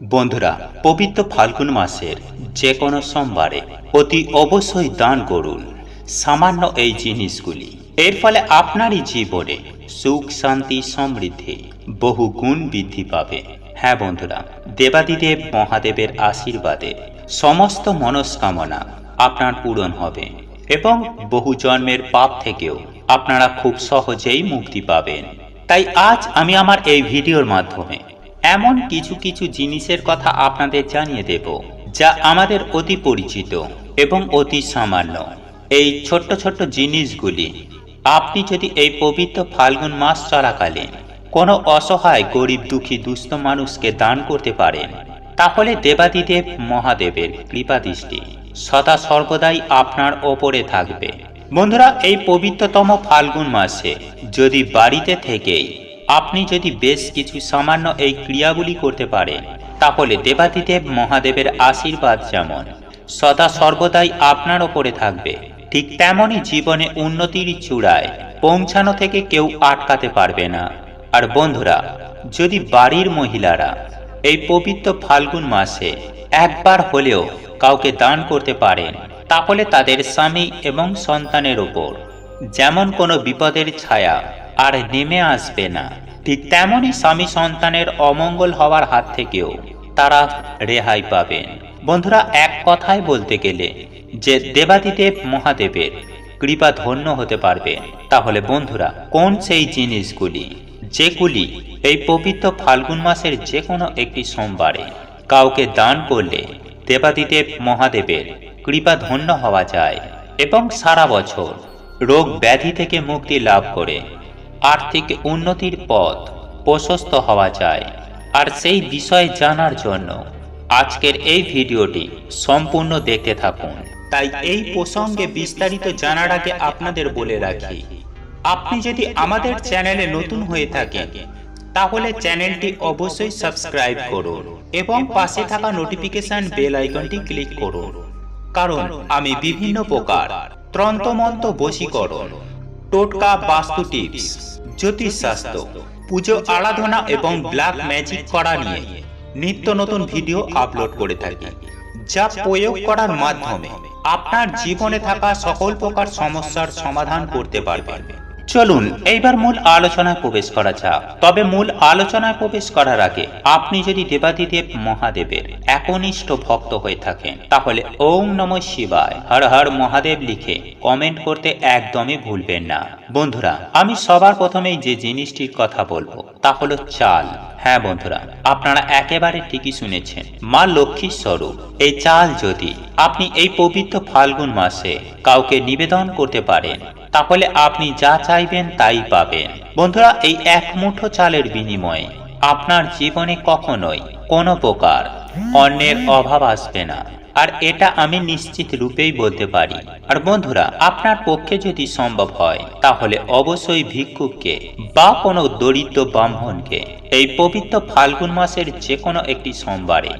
বন্ধুরা, পবিত্র ফাল্গুন মাসের যে কোনো সোমবারে অতি অবশ্যই দান করুন সামান্য এই জিনিসগুলি। এর ফলে আপনারই জীবনে সুখ, শান্তি, সমৃদ্ধি বহু গুণ বৃদ্ধি পাবে। হ্যাঁ বন্ধুরা, দেবাদিদেব মহাদেবের আশীর্বাদে সমস্ত মনস্কামনা আপনার পূরণ হবে এবং বহু জন্মের পাপ থেকেও আপনারা খুব সহজেই মুক্তি পাবেন। তাই আজ আমি আমার এই ভিডিওর মাধ্যমে এমন কিছু কিছু জিনিসের কথা আপনাদের জানিয়ে দেব, যা আমাদের অতি পরিচিত এবং অতি সামান্য। এই ছোট্ট ছোট্ট জিনিসগুলি, আপনি যদি এই পবিত্র ফাল্গুন মাস চলাকালীন কোনো অসহায়, গরিব, দুঃখী, দুস্থ মানুষকে দান করতে পারেন, তাহলে দেবাদিদেব মহাদেবের কৃপা দৃষ্টি সদা সর্বদাই আপনার ওপরে থাকবে। বন্ধুরা, এই পবিত্রতম ফাল্গুন মাসে যদি বাড়িতে থেকেই আপনি যদি বেশ কিছু সামান্য এই ক্রিয়াগুলি করতে পারেন, তাহলে দেবাদিদেব মহাদেবের আশীর্বাদ যেমন, সদা সর্বদাই আপনার ওপরে থাকবে। ঠিক তেমনই জীবনে উন্নতির চূড়ায় পৌঁছানো থেকে কেউ আটকাতে পারবে না। আর বন্ধুরা, যদি বাড়ির মহিলারা এই পবিত্র ফাল্গুন মাসে একবার হলেও কাউকে দান করতে পারেন, তাহলে তাদের স্বামী এবং সন্তানের ওপর যেমন কোনো বিপদের ছায়া আর নেমে আসবে না। ঠিক তেমনই স্বামী সন্তানের অমঙ্গল হওয়ার হাত থেকেও তারা রেহাই পাবেন। বন্ধুরা, এক কথায় বলতে গেলে যে দেবাদিদেব মহাদেবের কৃপা ধন্য হতে পারবে, তাহলে বন্ধুরা, কোন সেই জিনিসগুলি, যেগুলি এই পবিত্র ফাল্গুন মাসের যে কোনো একটি সোমবারে কাউকে দান করলে দেবাদিদেব মহাদেবের কৃপা ধন্য হওয়া যায় এবং সারা বছর রোগ ব্যাধি থেকে মুক্তি লাভ করে আর্থিক উন্নতির পথ প্রশস্ত হওয়া যায়। আর সেই বিষয় জানার জন্য আজকের এই ভিডিওটি সম্পূর্ণ দেখতে থাকুন। তাই এই প্রসঙ্গে বিস্তারিত জানার আগে আপনাদের বলে রাখি, আপনি যদি আমাদের চ্যানেলে নতুন হয়ে থাকেন, তাহলে চ্যানেলটি অবশ্যই সাবস্ক্রাইব করুন এবং পাশে থাকা নোটিফিকেশন বেল আইকনটি ক্লিক করুন। কারণ আমি বিভিন্ন প্রকার ত্রন্তমন্ত বশীকরণ টোটকা বাস্তু টিপস জ্যোতিষশাস্ত্র পুজো আরাধনা এবং ব্ল্যাক ম্যাজিক করা নিয়ে নিত্য নতুন ভিডিও আপলোড করে থাকি যা প্রয়োগ করার মাধ্যমে আপনার জীবনে থাকা সকল প্রকার সমস্যার সমাধান করতে পারবেন। চলুন, এইবার মূল আলোচনায় প্রবেশ করা যাক। তবে মূল আলোচনায় প্রবেশ করার আগে আপনি যদি দেবাদিদেব মহাদেবের একনিষ্ঠ ভক্ত হয়ে থাকেন, তাহলে ওম নম শিবায়, হর হর মহাদেব লিখে কমেন্ট করতে একদমই ভুলবেন না। বন্ধুরা, আমি সবার প্রথমেই যে জিনিসটির কথা বলব, তা হলো চাল। হ্যাঁ বন্ধুরা, আপনারা একেবারে ঠিকই শুনেছেন, মা লক্ষ্মীর স্বরূপ, এই চাল যদি আপনি এই পবিত্র ফাল্গুন মাসে কাউকে নিবেদন করতে পারেন তাহলে আপনি যা চাইবেন তাই পাবেন। বন্ধুরা, এই এক মুঠো চালের বিনিময়ে আপনার জীবনে কখনোই কোনো প্রকার অন্যের অভাব আসবে না। আর এটা আমি নিশ্চিত রূপেই বলতে পারি। আর বন্ধুরা, আপনার পক্ষে যদি সম্ভব হয়, তাহলে অবশ্যই ভিক্ষুককে বা কোনো দরিদ্র ব্রাহ্মণকে এই পবিত্র ফাল্গুন মাসের যে কোনো একটি সোমবারে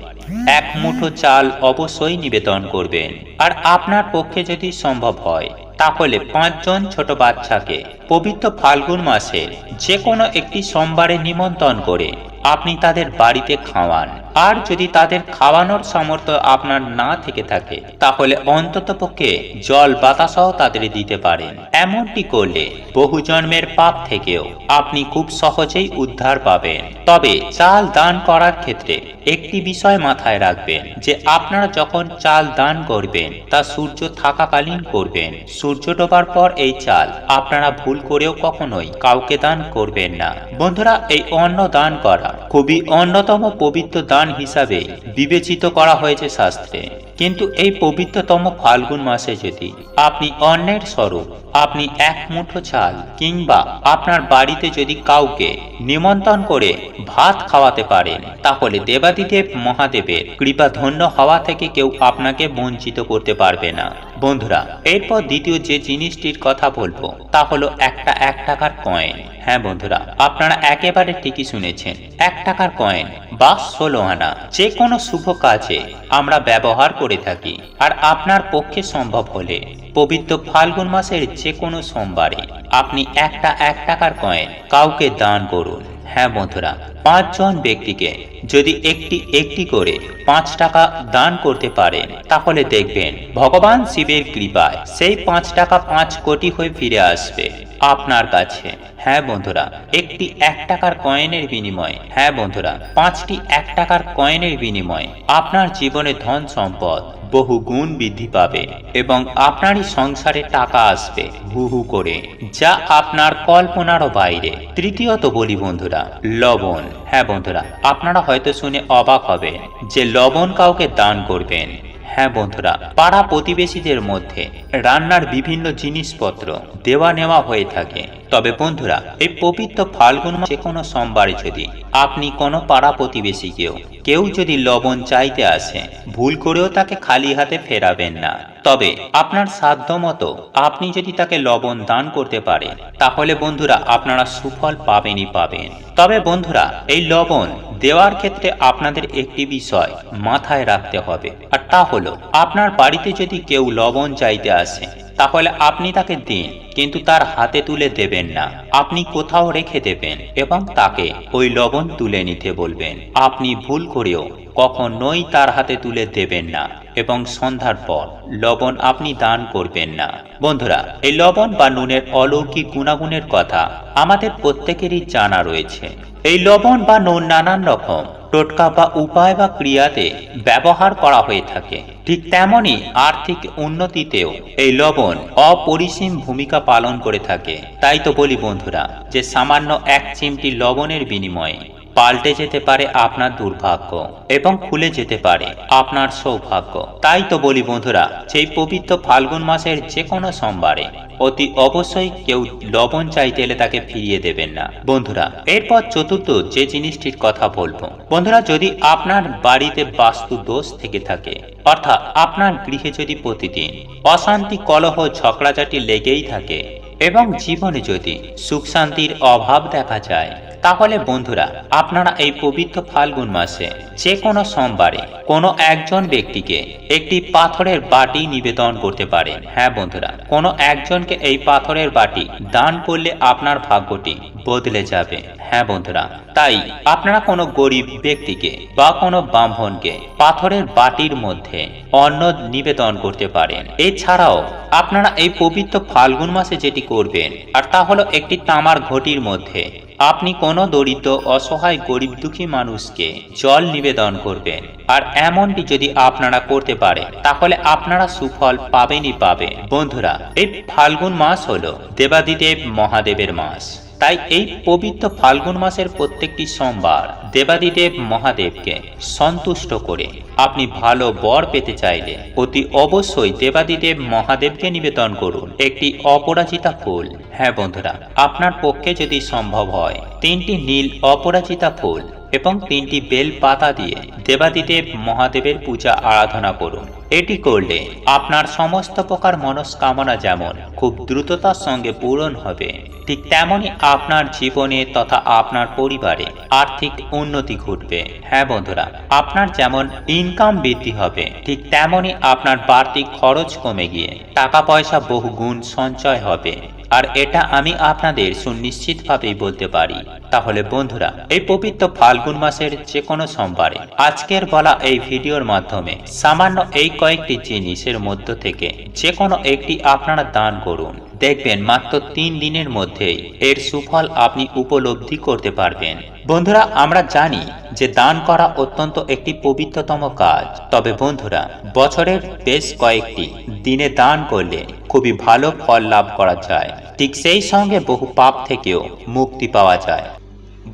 এক মুঠো চাল অবশ্যই নিবেদন করবেন। আর আপনার পক্ষে যদি সম্ভব হয় তাহলে পাঁচজন ছোট বাচ্চাকে পবিত্র ফাল্গুন মাসে যে কোনো একটি সোমবারে নিমন্ত্রণ করে। আপনি তাদের বাড়িতে খাওয়ান। আর যদি তাদের খাওয়ানোর সামর্থ্য আপনার না থেকে থাকে, তাহলে অন্তত পক্ষে জল বাতাসাও তাদের দিতে পারেন। এমনটি করলে বহু জন্মের পাপ থেকেও আপনি খুব সহজেই উদ্ধার পাবেন। তবে চাল দান করার ক্ষেত্রে একটি বিষয় মাথায় রাখবেন যে আপনারা যখন চাল দান করবেন, তা সূর্য থাকাকালীন করবেন। সূর্য ডোবার পর এই চাল আপনারা ভুল করেও কখনোই কাউকে দান করবেন না। বন্ধুরা, এই অন্ন দান করা খুবই অন্যতম পবিত্র দান হিসাবে বিবেচিত করা হয়েছে শাস্ত্রে। কিন্তু এই পবিত্রতম ফাল্গুন মাসে যদি আপনি অন্যের স্বরূপ, আপনি এক মুঠো চাল কিংবা আপনার বাড়িতে যদি কাউকে নিমন্ত্রণ করে ভাত খাওয়াতে পারেন, তাহলে দেবাদিদেব মহাদেবের কৃপা ধন্য হওয়া থেকে কেউ আপনাকে বঞ্চিত করতে পারবে না। বন্ধুরা, এরপর দ্বিতীয় যে জিনিসটির কথা বলব, তা হলো একটা এক টাকার কয়েন হ্যাঁ বন্ধুরা, আপনারা একেবারে ঠিকই শুনেছেন। এক টাকার কয়েন বা ষোলো আনা, যে কোনো শুভ কাজে আমরা ব্যবহার করে থাকি। আর আপনার পক্ষে সম্ভব হলে, পবিত্র ফাল্গুন মাসের যে কোনো সোমবারে আপনি একটা এক টাকার কয়েন কাউকে দান করুন। হ্যাঁ বন্ধুরা, পাঁচজন ব্যক্তিকে যদি একটি একটি করে পাঁচ টাকা দান করতে পারেন, তাহলে দেখবেন ভগবান শিবের কৃপায় সেই পাঁচ টাকা পাঁচ কোটি হয়ে ফিরে আসবে আপনার কাছে। হ্যাঁ বন্ধুরা, একটি এক টাকার কয়েনের বিনিময়ে হ্যাঁ বন্ধুরা, পাঁচটি এক টাকার কয়েনের বিনিময়ে আপনার জীবনে ধন সম্পদ বহু গুণ বৃদ্ধি পাবে এবং আপনারই সংসারে টাকা আসবে হু হু করে, যা আপনার কল্পনারও বাইরে। তৃতীয়ত বলি বন্ধুরা, লবণ। হ্যাঁ বন্ধুরা, আপনারা শুনে অবাক হবেন যে লবণ কাউকে দান করবেন। হ্যাঁ বন্ধুরা, পাড়া প্রতিবেশীদের মধ্যে রান্নার বিভিন্ন জিনিসপত্র দেওয়া নেওয়া হয়ে থাকে। তবে বন্ধুরা, এই পবিত্র ফাল্গুন মাসে কোনো সোমবারে যদি আপনি কোনো পাড়া প্রতিবেশীকেও কেউ যদি লবণ চাইতে আসে, ভুল করেও তাকে খালি হাতে ফেরাবেন না। তবে আপনার সাধ্য মতো আপনি যদি তাকে লবণ দান করতে পারেন, তাহলে বন্ধুরা আপনারা সুফল পাবেনই পাবেন। তবে বন্ধুরা, এই লবণ দেওয়ার ক্ষেত্রে আপনাদের একটি বিষয় মাথায় রাখতে হবে, আর তা হলো, আপনার বাড়িতে যদি কেউ লবণ চাইতে আসে, তাহলে আপনি তাকে দিন। কিন্তু তার হাতে তুলে দেবেন না। আপনি কোথাও রেখে দেবেন এবং তাকে ওই লবণ তুলে নিতে বলবেন। আপনি ভুল করেও কখনোই তার হাতে তুলে দেবেন না এবং সন্ধ্যার পর লবণ আপনি দান করবেন না। বন্ধুরা, এই লবণ বা নুনের অলৌকিক গুণাগুণের কথা আমাদের প্রত্যেকেরই জানা রয়েছে। এই লবণ বা নুন নানান রকম টোটকা বা উপায় বা ক্রিয়াতে ব্যবহার করা হয়ে থাকে। ঠিক তেমনই আর্থিক উন্নতিতেও এই লবণ অপরিসীম ভূমিকা পালন করে থাকে। তাই তো বলি বন্ধুরা যে সামান্য এক চিমটি লবণের বিনিময়ে পাল্টে যেতে পারে আপনার দুর্ভাগ্য এবং খুলে যেতে পারে আপনার সৌভাগ্য। তাই তো বলি বন্ধুরা, সেই পবিত্র ফাল্গুন মাসের যে কোনো সোমবারে অতি অবশ্যই কেউ লবণ চাইতে এলে তাকে ফিরিয়ে দেবেন না। বন্ধুরা, এরপর চতুর্থ যে জিনিসটির কথা বলব। বন্ধুরা, যদি আপনার বাড়িতে বাস্তু দোষ থেকে থাকে, অর্থাৎ আপনার গৃহে যদি প্রতিদিন অশান্তি, কলহ, ঝগড়াঝাটি লেগেই থাকে এবং জীবনে যদি সুখ শান্তির অভাব দেখা যায় তাহলে বন্ধুরা, আপনারা এই পবিত্র ফাল্গুন মাসে যে কোনো সোমবারে কোনো একজন ব্যক্তিকে একটি পাথরের বাটি নিবেদন করতে পারেন। হ্যাঁ বন্ধুরা, কোনো একজনকে এই পাথরের বাটি দান করলে আপনার ভাগ্যটি বদলে যাবে। হ্যাঁ বন্ধুরা, তাই আপনারা কোনো গরিব ব্যক্তিকে বা কোনো ব্রাহ্মণকে পাথরের বাটির মধ্যে অন্ন নিবেদন করতে পারেন। এছাড়াও আপনারা এই পবিত্র ফাল্গুন মাসে যেটি করবেন, আর তা হলো একটি তামার ঘটির মধ্যে আপনি কোনো দরিদ্র, অসহায়, গরিব, দুঃখী মানুষকে জল নিবেদন করবেন। আর এমনটি যদি আপনারা করতে পারে, তাহলে আপনারা সুফল পাবেনই পাবেন। বন্ধুরা, এই ফাল্গুন মাস হলো দেবাদিদেব মহাদেবের মাস। তাই এই পবিত্র ফাল্গুন মাসের প্রত্যেকটি সোমবার দেবাদিদেব মহাদেবকে সন্তুষ্ট করে আপনি ভালো বর পেতে চাইলে অতি অবশ্যই দেবাদিদেব মহাদেবকে নিবেদন করুন। একটি অপরাজিতা ফুল। হ্যাঁ বন্ধুরা, আপনার পক্ষে যদি সম্ভব হয়, তিনটি নীল অপরাজিতা ফুল এবং তিনটি বেল পাতা দিয়ে দেবাদিদেব মহাদেবের পূজা আরাধনা করুন। এটি করলে আপনার সমস্ত প্রকার মনস্কামনা যেমন খুব দ্রুততার সঙ্গে পূরণ হবে, ঠিক তেমনই আপনার জীবনে তথা আপনার পরিবারে আর্থিক উন্নতি ঘটবে। হ্যাঁ বন্ধুরা, আপনার যেমন ইনকাম বৃদ্ধি হবে, ঠিক তেমনই আপনার বাড়তি খরচ কমে গিয়ে টাকা পয়সা বহু গুণ সঞ্চয় হবে। আর এটা আমি আপনাদের সুনিশ্চিতভাবেই বলতে পারি। তাহলে বন্ধুরা, এই পবিত্র ফাল্গুন মাসের যে কোনো সোমবারে আজকের বলা এই ভিডিওর মাধ্যমে সামান্য এই কয়েকটি জিনিসের মধ্য থেকে যে কোনো একটি আপনারা দান করুন। দেখবেন মাত্র তিন দিনের মধ্যেই এর সুফল আপনি উপলব্ধি করতে পারবেন। বন্ধুরা, আমরা জানি যে দান করা অত্যন্ত একটি পবিত্রতম কাজ। তবে বন্ধুরা, বছরের বেশ কয়েকটি দিনে দান করলে খুবই ভালো ফল লাভ করা যায়। ঠিক সেই সঙ্গে বহু পাপ থেকেও মুক্তি পাওয়া যায়।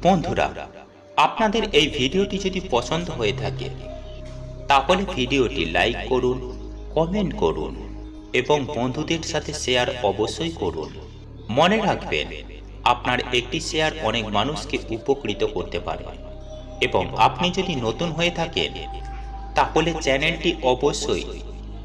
বন্ধুরা, আপনাদের এই ভিডিওটি যদি পছন্দ হয়ে থাকে, তাহলে ভিডিওটি লাইক করুন, কমেন্ট করুন এবং বন্ধুদের সাথে শেয়ার অবশ্যই করুন। মনে রাখবেন, আপনার একটি শেয়ার অনেক মানুষকে উপকৃত করতে পারে। এবং আপনি যদি নতুন হয়ে থাকেন, তাহলে চ্যানেলটি অবশ্যই